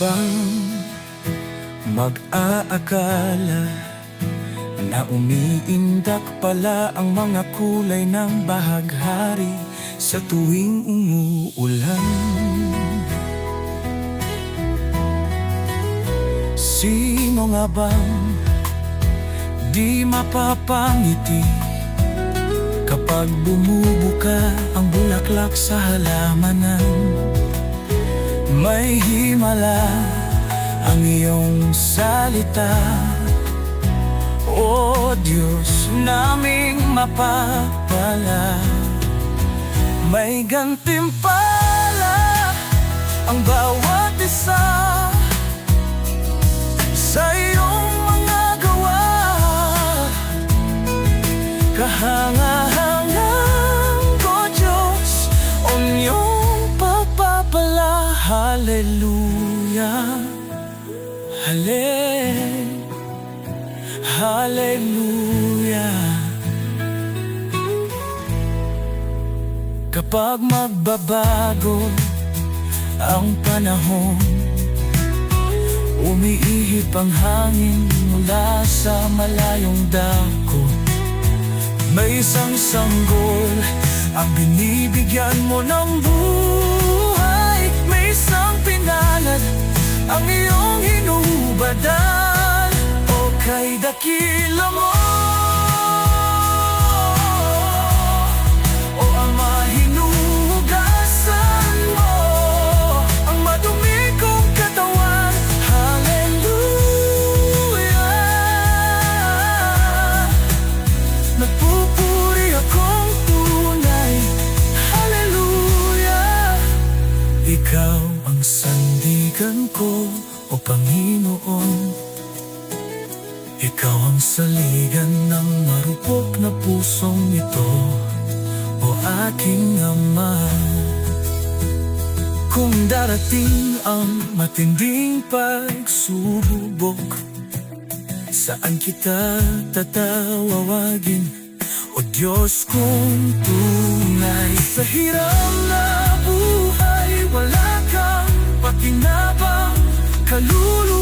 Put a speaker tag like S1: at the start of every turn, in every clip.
S1: bang mag-aakala na umiindak pala ang mga kulay ng bahaghari sa tuwing umuulan? Sino nga bang di mapapangiti kapag bumubuka ang bulaklak sa halamanan? May himala ang iyong salita. O Diyos naming mapapala May gantimpala ang bawat isa. Sa iyong mga gawa Kahangahangang Hallelujah. Halle Hallelujah. Kapag magbabago ang panahon Umiihip ang hangin mula sa malayong dako. May isang sanggol ang binibigyan mo ng buhay ang iyong hinubadan O kay dakila mo. O mo. Ang madumi kong katawan Hallelujah. Nagpupuri akong tunay Hallelujah. Ikaw ang sandigan ko, O Panginoon. Ikaw ang saligan ng marupok na pusong ito, O aking Ama. Kung darating ang matinding pagsubok Saan kita tatawagin? O Diyos kong tunay Sa hiram na buhay Wala kang pakinabang Kaluluwa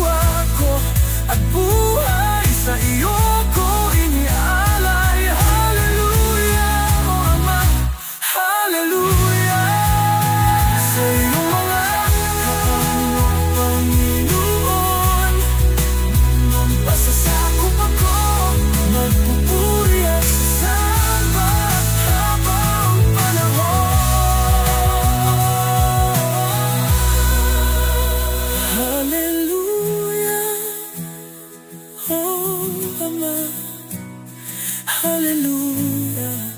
S1: Hallelujah.